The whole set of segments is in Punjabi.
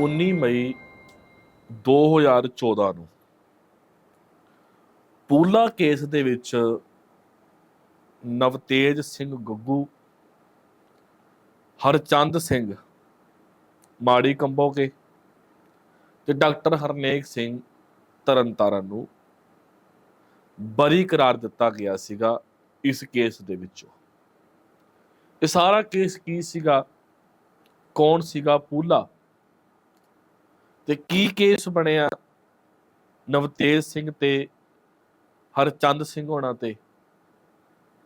19 ਮਈ 2014 ਨੂੰ ਪੂਲਾ ਕੇਸ ਦੇ ਵਿੱਚ ਨਵਤੇਜ ਸਿੰਘ ਗੱਗੂ, ਹਰਚੰਦ ਸਿੰਘ, ਮਾੜੀ ਕੰਬੋਕੇ ਤੇ ਡਾਕਟਰ ਹਰਨੇਕ ਸਿੰਘ ਤਰਨਤਾਰਨ ਨੂੰ ਬਰੀ ਕਰਾਰ ਦਿੱਤਾ ਗਿਆ ਸੀਗਾ ਇਸ ਕੇਸ ਦੇ ਵਿੱਚੋਂ। ਇਹ ਸਾਰਾ ਕੇਸ ਕੀ ਸੀਗਾ? ਕੌਣ ਸੀਗਾ ਪੂਲਾ? ਤੇ ਕੀ ਕੇਸ ਬਣਿਆ ਨਵਤੇਜ ਸਿੰਘ ਤੇ, ਹਰਚੰਦ ਸਿੰਘ ਹੋਣਾ ਤੇ?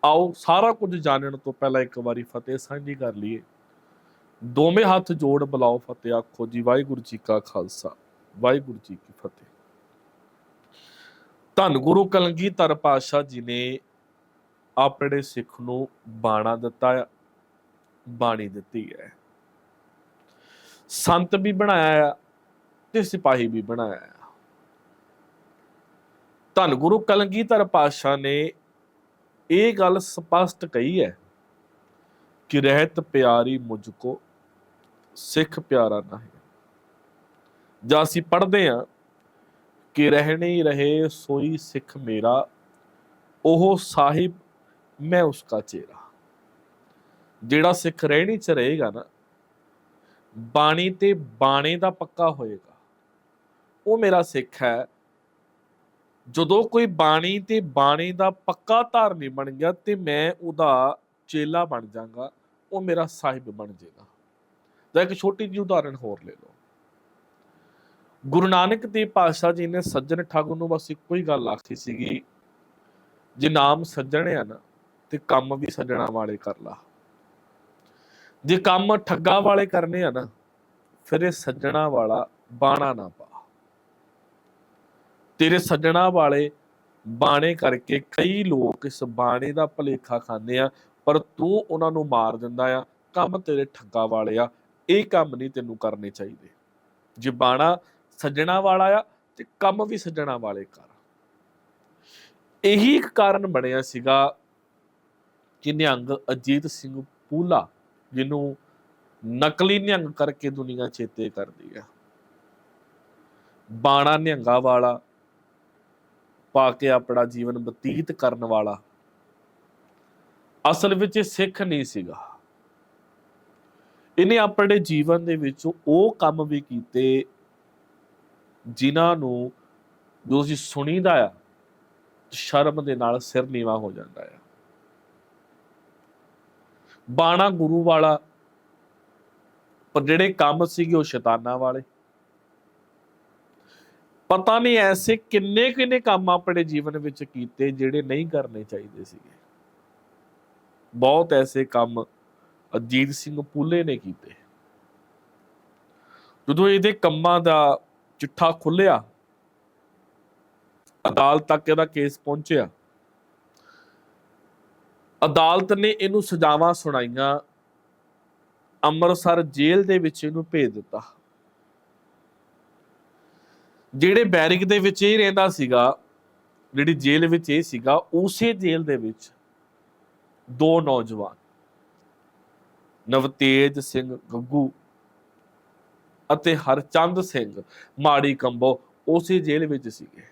ਆਓ ਸਾਰਾ ਕੁਝ ਜਾਣਨ ਤੋਂ ਪਹਿਲਾਂ ਇੱਕ ਵਾਰੀ ਫਤਿਹ ਸਾਂਝੀ ਕਰ ਲਈਏ। ਦੋਵੇਂ ਹੱਥ ਜੋੜ ਬੁਲਾਓ ਫਤਿਹ, ਆਖੋ ਜੀ, ਵਾਹਿਗੁਰੂ ਜੀ ਕਾ ਖਾਲਸਾ, ਵਾਹਿਗੁਰੂ ਜੀ ਕੀ ਫਤਿਹ। ਧੰਨ ਗੁਰੂ ਕਲਗੀਧਰ ਪਾਤਸ਼ਾਹ ਜੀ ਨੇ ਆਪਣੇ ਸਿੱਖ ਨੂੰ ਬਾਣਾ ਦਿੱਤਾ ਆ, ਬਾਣੀ ਦਿੱਤੀ ਹੈ। ਸੰਤ ਵੀ ਬਣਾਇਆ ਆ ਤੇ ਸਿਪਾਹੀ ਵੀ ਬਣਾਇਆ ਧੰਨ ਗੁਰੂ ਕਲਗੀਧਰ ਪਾਤਸ਼ਾਹ ਨੇ ਇਹ ਗੱਲ ਸਪਸ਼ਟ ਕਹੀ ਹੈ ਕਿ ਰਹਿਤ ਪਿਆਰੀ ਮੁਝ ਕੋ ਸਿੱਖ ਪਿਆਰਾ ਨਹੀਂ। ਜਾਂ ਅਸੀਂ ਪੜਦੇ ਹਾਂ ਕਿ ਰਹਿਣੇ ਰਹੇ, ਸੋਈ ਸਿੱਖ ਮੇਰਾ, ਉਹ ਸਾਹਿਬ ਮੈਂ ਉਸਕਾ ਚੇਰਾ। ਜਿਹੜਾ ਸਿੱਖ ਰਹਿਣੀ ਚ ਰਹੇਗਾ ਨਾ, ਬਾਣੀ ਤੇ ਬਾਣੇ ਦਾ ਪੱਕਾ ਹੋਏਗਾ। ਉਹ ਮੇਰਾ ਸਿੱਖ ਹੈ। ਜਦੋਂ ਕੋਈ ਬਾਣੀ ਤੇ ਬਾਣੀ ਦਾ ਪੱਕਾ ਧਾਰਨੀ ਬਣ ਗਿਆ ਤੇ ਮੈਂ ਉਹਦਾ ਚੇਲਾ ਬਣ ਜਾਗਾ, ਉਹ ਮੇਰਾ ਸਾਹਿਬ ਬਣ ਜਾਏਗਾ। ਤਾਂ ਇੱਕ ਛੋਟੀ ਜਿਹੀ ਉਦਾਹਰਣ ਹੋਰ ਲੈ ਲਓ। ਗੁਰੂ ਨਾਨਕ ਦੇਵ ਪਾਤਸ਼ਾਹ ਜੀ ਨੇ ਸੱਜਣ ਠੱਗ ਨੂੰ ਬਸ ਇੱਕੋ ਹੀ ਗੱਲ ਆਖੀ ਸੀਗੀ, ਜੇ ਨਾਮ ਸੱਜਣ ਆ ਨਾ, ਤੇ ਕੰਮ ਵੀ ਸੱਜਣਾ ਵਾਲੇ ਕਰ ਲਾ। ਜੇ ਕੰਮ ਠੱਗਾ ਵਾਲੇ ਕਰਨੇ ਆ ਨਾ, ਫਿਰ ਇਹ ਸੱਜਣਾ ਵਾਲਾ ਬਾਣਾ ਨਾ ਪਾ। ਤੇਰੇ ਸੱਜਣਾ ਵਾਲੇ ਬਾਣੇ ਕਰਕੇ ਕਈ ਲੋਕ ਇਸ ਬਾਣੇ ਦਾ ਭਲੇਖਾ ਖਾਂਦੇ ਆ, ਪਰ ਤੂੰ ਉਹਨਾਂ ਨੂੰ ਮਾਰ ਦਿੰਦਾ ਆ, ਕੰਮ ਤੇਰੇ ਠੱਗਾ ਵਾਲੇ ਆ, ਇਹ ਕੰਮ ਨਹੀਂ ਤੈਨੂੰ ਕਰਨੇ ਚਾਹੀਦੇ। ਜੇ ਬਾਣਾ ਸੱਜਣਾ ਵਾਲਾ ਆ ਤੇ ਕੰਮ ਵੀ ਸੱਜਣਾ ਵਾਲੇ ਕਰ। ਇਹੀ ਇੱਕ ਕਾਰਨ ਬਣਿਆ ਸੀਗਾ ਕਿ ਨਿਹੰਗ ਅਜੀਤ ਸਿੰਘ ਪੂਲਾ ਜਿਹਨੂੰ ਨਕਲੀ ਨਿਹੰਗ ਕਰਕੇ ਦੁਨੀਆ ਚੇਤੇ ਕਰਦੀ ਆ। ਬਾਣਾ ਨਿਹੰਗਾ ਵਾਲਾ ਪਾ ਕੇ ਆਪਣਾ ਜੀਵਨ ਬਤੀਤ ਕਰਨ ਵਾਲਾ। ਅਸਲ ਵਿੱਚ ਇਹ ਸਿੱਖ ਨਹੀਂ ਸੀਗਾ। ਇਹਨੇ ਆਪਣੇ ਜੀਵਨ ਦੇ ਵਿੱਚ ਉਹ ਕੰਮ ਵੀ ਕੀਤੇ ਜਿਨ੍ਹਾਂ ਨੂੰ ਜੋ ਅਸੀਂ ਸੁਣੀਦਾ ਆ, ਸ਼ਰਮ ਦੇ ਨਾਲ ਸਿਰ ਨੀਵਾ ਹੋ ਜਾਂਦਾ ਆ। ਬਾਣਾ ਗੁਰੂ ਵਾਲਾ, ਪਰ ਜਿਹੜੇ ਕੰਮ ਸੀਗੇ ਉਹ ਸ਼ੈਤਾਨਾਂ ਵਾਲੇ। ਪਤਾ ਨਹੀਂ ਐਸੇ ਕਿੰਨੇ ਕਿੰਨੇ ਕੰਮ ਆਪਣੇ ਜੀਵਨ ਵਿੱਚ ਕੀਤੇ ਜਿਹੜੇ ਨਹੀਂ ਕਰਨੇ ਚਾਹੀਦੇ ਸੀਗੇ। ਬਹੁਤ ਐਸੇ ਕੰਮ ਅਜੀਤ ਸਿੰਘ ਪੂਲੇ ਨੇ ਕੀਤੇ। ਜਦੋਂ ਇਹਦੇ ਕੰਮਾਂ ਦਾ ਚਿੱਠਾ ਖੁੱਲਿਆ, ਅਦਾਲਤ ਤੱਕ ਇਹਦਾ ਕੇਸ ਪਹੁੰਚਿਆ, ਅਦਾਲਤ ਨੇ ਇਹਨੂੰ ਸਜ਼ਾਵਾਂ ਸੁਣਾਈਆਂ, ਅੰਮ੍ਰਿਤਸਰ ਜੇਲ੍ਹ ਦੇ ਵਿੱਚ ਇਹਨੂੰ ਭੇਜ ਦਿੱਤਾ। ਜਿਹੜੇ ਬੈਰਿਕ ਦੇ ਵਿੱਚ ਇਹ ਰਹਿੰਦਾ ਸੀਗਾ, ਜਿਹੜੀ ਜੇਲ੍ਹ ਵਿੱਚ ਇਹ ਸੀਗਾ, ਉਸੇ ਜੇਲ੍ਹ ਦੇ ਵਿੱਚ ਦੋ ਨੌਜਵਾਨ, ਨਵਤੇਜ ਸਿੰਘ ਗੱਗੂ ਅਤੇ ਹਰਚੰਦ ਸਿੰਘ ਮਾੜੀ ਕੰਬੋ ਉਸੇ ਜੇਲ੍ਹ ਵਿੱਚ ਸੀਗੇ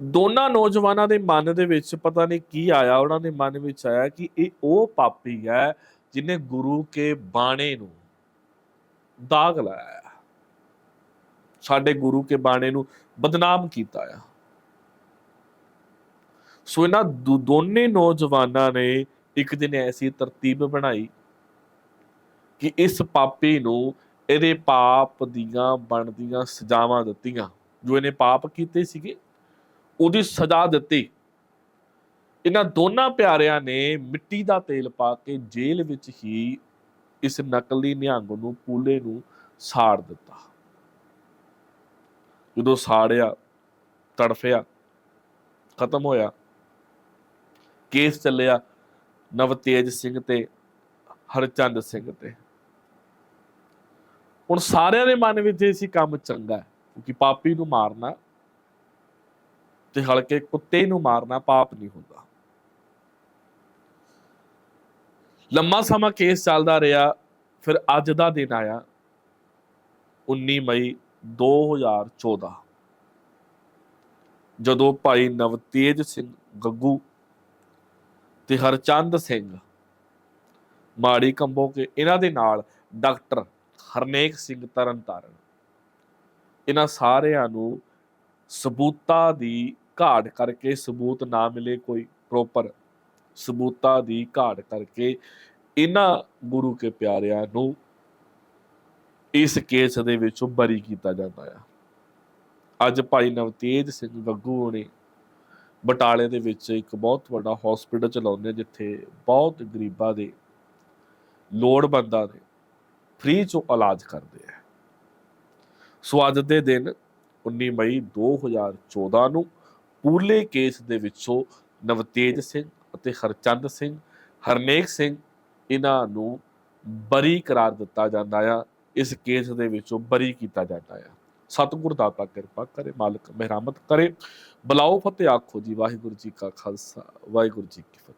ਦੋਨਾਂ ਨੌਜਵਾਨਾਂ ਦੇ ਮਨ ਦੇ ਵਿੱਚ ਪਤਾ ਨਹੀਂ ਕੀ ਆਇਆ, ਉਹਨਾਂ ਦੇ ਮਨ ਵਿੱਚ ਆਇਆ ਕਿ ਇਹ ਉਹ ਪਾਪੀ ਹੈ ਜਿਨੇ ਗੁਰੂ ਕੇ ਬਾਣੇ ਨੂੰ ਦਾਗ ਲਾਇਆ ਹੈ। ਸਾਡੇ ਗੁਰੂ ਕੇ ਬਾਣੇ ਨੂੰ ਬਦਨਾਮ ਕੀਤਾ ਆ। ਸੋ ਇਹਨਾਂ ਦੋ- ਦੋਨੇ ਨੌਜਵਾਨਾਂ ਨੇ ਇੱਕ ਦਿਨ ਐਸੀ ਤਰਤੀਬ ਬਣਾਈ ਕਿ ਇਸ ਪਾਪੀ ਨੂੰ ਇਹਦੇ ਪਾਪ ਦੀਆਂ ਬਣਦੀਆਂ ਸਜ਼ਾਵਾਂ ਦਿੱਤੀਆਂ। ਜੋ ਇਹਨੇ ਪਾਪ ਕੀਤੇ ਸੀਗੇ, ਉਹਦੀ ਸਜ਼ਾ ਦਿੱਤੀ। ਇਹਨਾਂ ਦੋਨਾਂ ਪਿਆਰਿਆਂ ਨੇ ਮਿੱਟੀ ਦਾ ਤੇਲ ਪਾ ਕੇ ਜੇਲ੍ਹ ਵਿੱਚ ਹੀ ਇਸ ਨਕਲੀ ਨਿਹੰਗ ਨੂੰ, ਪੂਲੇ ਨੂੰ ਸਾੜ ਦਿੱਤਾ। ਜਦੋਂ ਸਾੜਿਆ, ਤੜਫਿਆ, ਖਤਮ ਹੋਇਆ, ਕੇਸ ਚੱਲਿਆ ਨਵਤੇਜ ਸਿੰਘ ਤੇ, ਹਰਚੰਦ ਸਿੰਘ ਤੇ। ਹੁਣ ਸਾਰਿਆਂ ਦੇ ਮਨ ਵਿੱਚ ਇਹ ਸੀ ਕੰਮ ਚੰਗਾ ਹੈ ਕਿਉਂਕਿ ਪਾਪੀ ਨੂੰ ਮਾਰਨਾ ਤੇ ਹਲਕੇ ਕੁੱਤੇ ਨੂੰ ਮਾਰਨਾ ਪਾਪ ਨਹੀਂ ਹੁੰਦਾ। ਲੰਮਾ ਸਮਾਂ ਕੇਸ ਚੱਲਦਾ ਰਿਹਾ, ਫਿਰ ਅੱਜ ਦਾ ਦਿਨ ਆਇਆ 19 ਮਈ 2014 ਜਦੋਂ ਭਾਈ ਨਵਤੇਜ ਸਿੰਘ ਗੱਗੂ ਤੇ ਹਰਚੰਦ ਸਿੰਘ ਮਾੜੀ ਕੰਬੋ ਕੇ ਇਹਨਾਂ ਦੇ ਨਾਲ ਡਾਕਟਰ ਹਰਨੇਕ ਸਿੰਘ ਤਰਨਤਾਰਨ, ਇਹਨਾਂ ਸਾਰਿਆਂ ਨੂੰ ਸਬੂਤਾਂ ਦੀ ਘਾਟ ਕਰਕੇ ਸਬੂਤ ਨਾ ਮਿਲੇ ਕੋਈ ਪ੍ਰੋਪਰ ਸਬੂਤਾਂ ਦੀ ਘਾਟ ਕਰਕੇ ਇਹਨਾਂ ਗੁਰੂ ਕੇ ਪਿਆਰਿਆਂ ਨੂੰ ਇਸ ਕੇਸ ਦੇ ਵਿੱਚੋਂ ਬਰੀ ਕੀਤਾ ਜਾਂਦਾ ਆ। ਅੱਜ ਭਾਈ ਨਵਤੇਜ ਸਿੰਘ ਗੱਗੂ ਨੇ ਬਟਾਲੇ ਦੇ ਵਿੱਚ ਇੱਕ ਬਹੁਤ ਵੱਡਾ ਹਸਪੀਟਲ ਚਲਾਉਂਦੇ ਆ, ਜਿੱਥੇ ਬਹੁਤ ਗਰੀਬਾਂ ਦੇ ਲੋੜਵੰਦਾਂ ਦੇ ਫ੍ਰੀ ਚੋਂ ਇਲਾਜ ਕਰਦੇ ਆ। ਸੋ ਅੱਜ ਦੇ ਦਿਨ 19 ਮਈ 2014 ਨੂੰ ਪੂਰਲੇ ਕੇਸ ਦੇ ਵਿੱਚੋਂ ਨਵਤੇਜ ਸਿੰਘ ਅਤੇ ਹਰਚੰਦ ਸਿੰਘ ਹਰਨੇਕ ਸਿੰਘ ਇਹਨਾਂ ਨੂੰ ਬਰੀ ਕਰਾਰ ਦਿੱਤਾ ਜਾਂਦਾ ਆ। ਇਸ ਕੇਸ ਦੇ ਵਿੱਚੋਂ ਬਰੀ ਕੀਤਾ ਜਾਂਦਾ ਆ। ਸਤਿਗੁਰ ਦਾਤਾ ਕਿਰਪਾ ਕਰੇ, ਮਾਲਕ ਮਿਹਰਮਤ ਕਰੇ। ਬਲਾਓ ਫਤਿਹ ਆਖੋ ਜੀ, ਵਾਹਿਗੁਰੂ ਜੀ ਕਾ ਖਾਲਸਾ, ਵਾਹਿਗੁਰੂ ਜੀ ਕੀ ਫਤਿਹ।